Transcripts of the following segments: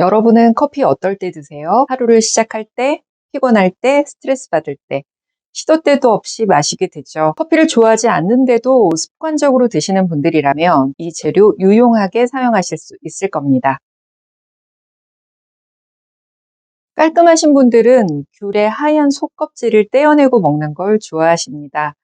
여러분은 커피 어떨 때 드세요? 하루를 시작할 때, 피곤할 때, 스트레스 받을 때, 시도 때도 없이 마시게 되죠. 커피를 좋아하지 않는데도 습관적으로 드시는 분들이라면 이 재료 유용하게 사용하실 수 있을 겁니다. 깔끔하신 분들은 귤의 하얀 속껍질을 떼어내고 먹는 걸 좋아하십니다.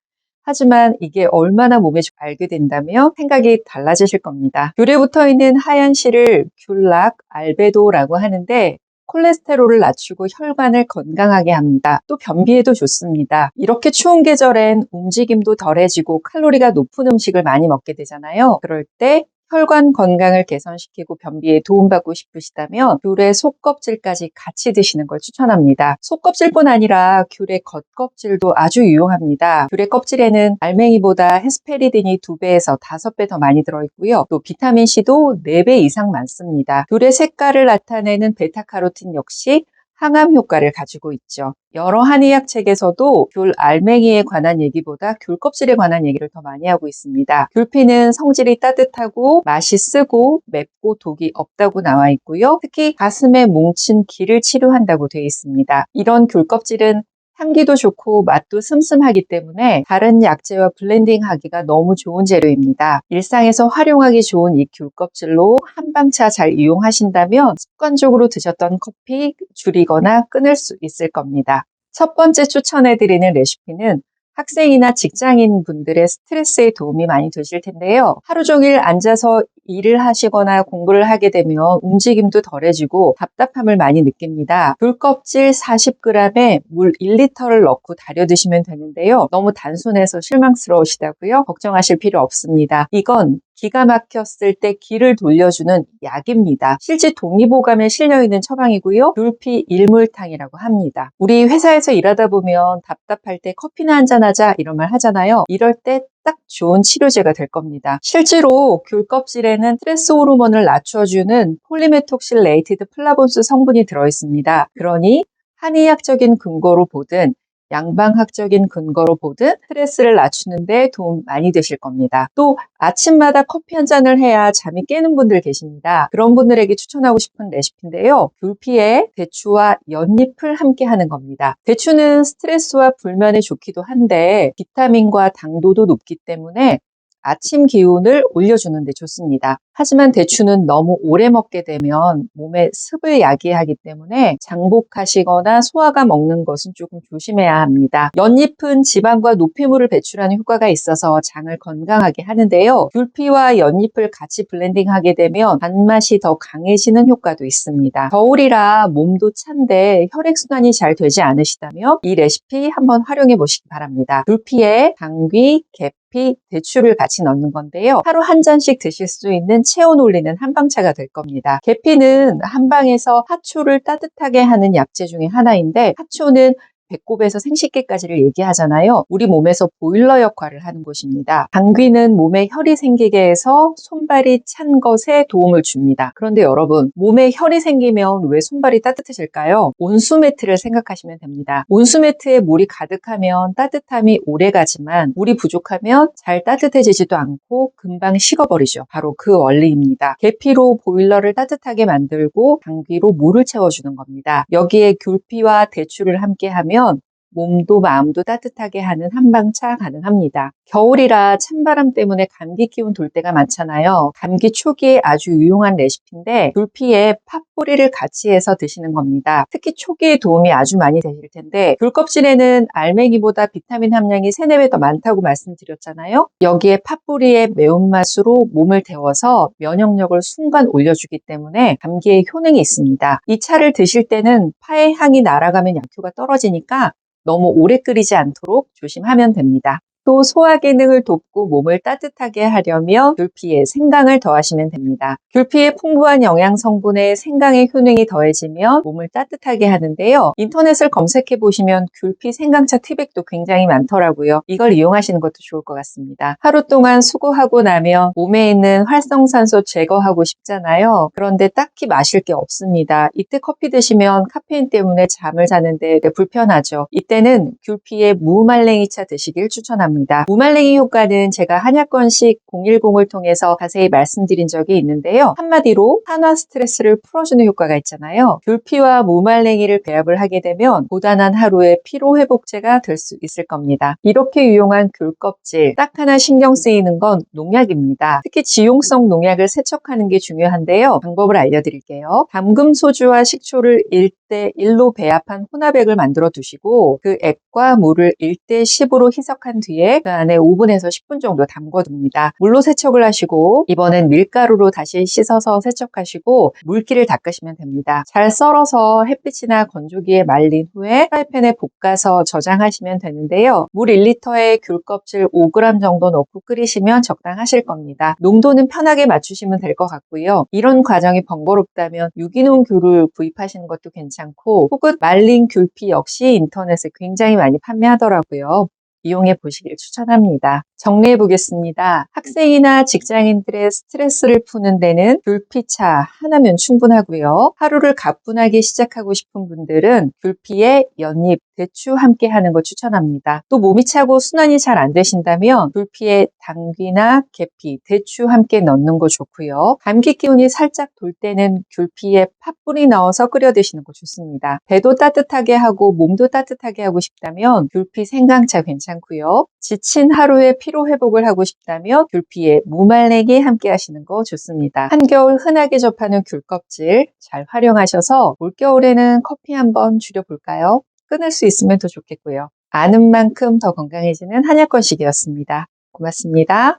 하지만 이게 얼마나 몸에 좋 알게 된다면 생각이 달라지실 겁니다. 귤에 붙어 있는 하얀 실을 귤락 알베도라고 하는데 콜레스테롤을 낮추고 혈관을 건강하게 합니다. 또 변비에도 좋습니다. 이렇게 추운 계절엔 움직임도 덜해지고 칼로리가 높은 음식을 많이 먹게 되잖아요. 그럴 때 혈관 건강을 개선시키고 변비에 도움받고 싶으시다면 귤의 속껍질까지 같이 드시는 걸 추천합니다. 속껍질뿐 아니라 귤의 겉껍질도 아주 유용합니다. 귤의 껍질에는 알맹이보다 헤스페리딘이 2배에서 5배 더 많이 들어있고요. 또 비타민C도 4배 이상 많습니다. 귤의 색깔을 나타내는 베타카로틴 역시 항암 효과를 가지고 있죠. 여러 한의학 책에서도 귤 알맹이에 관한 얘기보다 귤 껍질에 관한 얘기를 더 많이 하고 있습니다. 귤피는 성질이 따뜻하고 맛이 쓰고 맵고 독이 없다고 나와 있고요. 특히 가슴에 뭉친 기를 치료한다고 되어 있습니다. 이런 귤 껍질은 향기도 좋고 맛도 슴슴하기 때문에 다른 약재와 블렌딩 하기가 너무 좋은 재료입니다. 일상에서 활용하기 좋은 이 귤 껍질로 한방차 잘 이용하신다면 습관적으로 드셨던 커피 줄이거나 끊을 수 있을 겁니다. 첫 번째 추천해드리는 레시피는 학생이나 직장인 분들의 스트레스에 도움이 많이 되실 텐데요. 하루 종일 앉아서 일을 하시거나 공부를 하게 되면 움직임도 덜해지고 답답함을 많이 느낍니다. 귤껍질 40g에 물 1리터를 넣고 달여 드시면 되는데요. 너무 단순해서 실망스러우시다고요? 걱정하실 필요 없습니다. 이건 기가 막혔을 때 기를 돌려주는 약입니다. 실제 독립보감에 실려있는 처방이고요. 귤피 일물탕이라고 합니다. 우리 회사에서 일하다 보면 답답할 때 커피나 한잔하자 이런 말 하잖아요. 이럴 때 딱 좋은 치료제가 될 겁니다. 실제로 귤 껍질에는 스트레스 호르몬을 낮춰주는 폴리메톡실 레이티드 플라본스 성분이 들어있습니다. 그러니 한의학적인 근거로 보든 양방학적인 근거로 보든 스트레스를 낮추는데 도움 많이 되실 겁니다. 또 아침마다 커피 한 잔을 해야 잠이 깨는 분들 계십니다. 그런 분들에게 추천하고 싶은 레시피인데요. 귤피에 대추와 연잎을 함께 하는 겁니다. 대추는 스트레스와 불면에 좋기도 한데 비타민과 당도도 높기 때문에 아침 기운을 올려주는 데 좋습니다. 하지만 대추는 너무 오래 먹게 되면 몸에 습을 야기하기 때문에 장복하시거나 소화가 먹는 것은 조금 조심해야 합니다. 연잎은 지방과 노폐물을 배출하는 효과가 있어서 장을 건강하게 하는데요. 귤피와 연잎을 같이 블렌딩하게 되면 단맛이 더 강해지는 효과도 있습니다. 겨울이라 몸도 찬데 혈액순환이 잘 되지 않으시다면 이 레시피 한번 활용해 보시기 바랍니다. 귤피에 당귀, 개 계피, 대추를 같이 넣는 건데요. 하루 한 잔씩 드실 수 있는 체온 올리는 한방차가 될 겁니다. 계피는 한방에서 하초를 따뜻하게 하는 약재 중에 하나인데 하초는 배꼽에서 생식기까지를 얘기하잖아요. 우리 몸에서 보일러 역할을 하는 곳입니다. 당귀는 몸에 혈이 생기게 해서 손발이 찬 것에 도움을 줍니다. 그런데 여러분, 몸에 혈이 생기면 왜 손발이 따뜻해질까요? 온수 매트를 생각하시면 됩니다. 온수 매트에 물이 가득하면 따뜻함이 오래 가지만 물이 부족하면 잘 따뜻해지지도 않고 금방 식어버리죠. 바로 그 원리입니다. 계피로 보일러를 따뜻하게 만들고 당귀로 물을 채워주는 겁니다. 여기에 귤피와 대추를 함께 하면 하면 몸도 마음도 따뜻하게 하는 한방차 가능합니다. 겨울이라 찬바람 때문에 감기 기운 돌 때가 많잖아요. 감기 초기에 아주 유용한 레시피인데 귤피에 팥뿌리를 같이 해서 드시는 겁니다. 특히 초기에 도움이 아주 많이 되실 텐데 귤 껍질에는 알맹이보다 비타민 함량이 3, 4배 더 많다고 말씀드렸잖아요. 여기에 팥뿌리의 매운맛으로 몸을 데워서 면역력을 순간 올려주기 때문에 감기에 효능이 있습니다. 이 차를 드실 때는 파의 향이 날아가면 약효가 떨어지니까 너무 오래 끓이지 않도록 조심하면 됩니다. 또 소화 기능을 돕고 몸을 따뜻하게 하려면 귤피에 생강을 더하시면 됩니다. 귤피의 풍부한 영양 성분에 생강의 효능이 더해지면 몸을 따뜻하게 하는데요. 인터넷을 검색해 보시면 귤피 생강차 티백도 굉장히 많더라고요. 이걸 이용하시는 것도 좋을 것 같습니다. 하루 동안 수고하고 나면 몸에 있는 활성산소 제거하고 싶잖아요. 그런데 딱히 마실 게 없습니다. 이때 커피 드시면 카페인 때문에 잠을 자는데 불편하죠. 이때는 귤피의 무말랭이차 드시길 추천합니다. 추천합니다. 무말랭이 효과는 제가 한약건식 010을 통해서 자세히 말씀드린 적이 있는데요. 한마디로 산화 스트레스를 풀어주는 효과가 있잖아요. 귤피와 무말랭이를 배합을 하게 되면 고단한 하루의 피로 회복제가 될 수 있을 겁니다. 이렇게 유용한 귤 껍질 딱 하나 신경 쓰이는 건 농약입니다. 특히 지용성 농약을 세척하는 게 중요한데요. 방법을 알려드릴게요. 담금 소주와 식초를 1대 1로 배합한 혼합액을 만들어 두시고 그 액과 물을 1대 10으로 희석한 뒤에 그 안에 5분에서 10분 정도 담궈둡니다. 물로 세척을 하시고 이번엔 밀가루로 다시 씻어서 세척하시고 물기를 닦으시면 됩니다. 잘 썰어서 햇빛이나 건조기에 말린 후에 프라이팬에 볶아서 저장하시면 되는데요. 물 1리터에 귤 껍질 5g 정도 넣고 끓이시면 적당하실 겁니다. 농도는 편하게 맞추시면 될 것 같고요. 이런 과정이 번거롭다면 유기농 귤을 구입하시는 것도 괜찮고 혹은 말린 귤피 역시 인터넷에 굉장히 많이 판매하더라고요. 이용해 보시길 추천합니다. 정리해 보겠습니다. 학생이나 직장인들의 스트레스를 푸는 데는 귤피차 하나면 충분하고요. 하루를 가뿐하게 시작하고 싶은 분들은 귤피에 연잎, 대추 함께 하는 거 추천합니다. 또 몸이 차고 순환이 잘 안 되신다면 귤피에 당귀나 계피, 대추 함께 넣는 거 좋고요. 감기 기운이 살짝 돌 때는 귤피에 팥불이 넣어서 끓여 드시는 거 좋습니다. 배도 따뜻하게 하고 몸도 따뜻하게 하고 싶다면 귤피 생강차 괜찮고요. 지친 하루의 피로 회복을 하고 싶다면 귤 피에 무말랭이 함께 하시는 거 좋습니다. 한겨울 흔하게 접하는 귤 껍질 잘 활용하셔서 올겨울에는 커피 한번 줄여볼까요? 끊을 수 있으면 더 좋겠고요. 아는 만큼 더 건강해지는 한약건식이었습니다. 고맙습니다.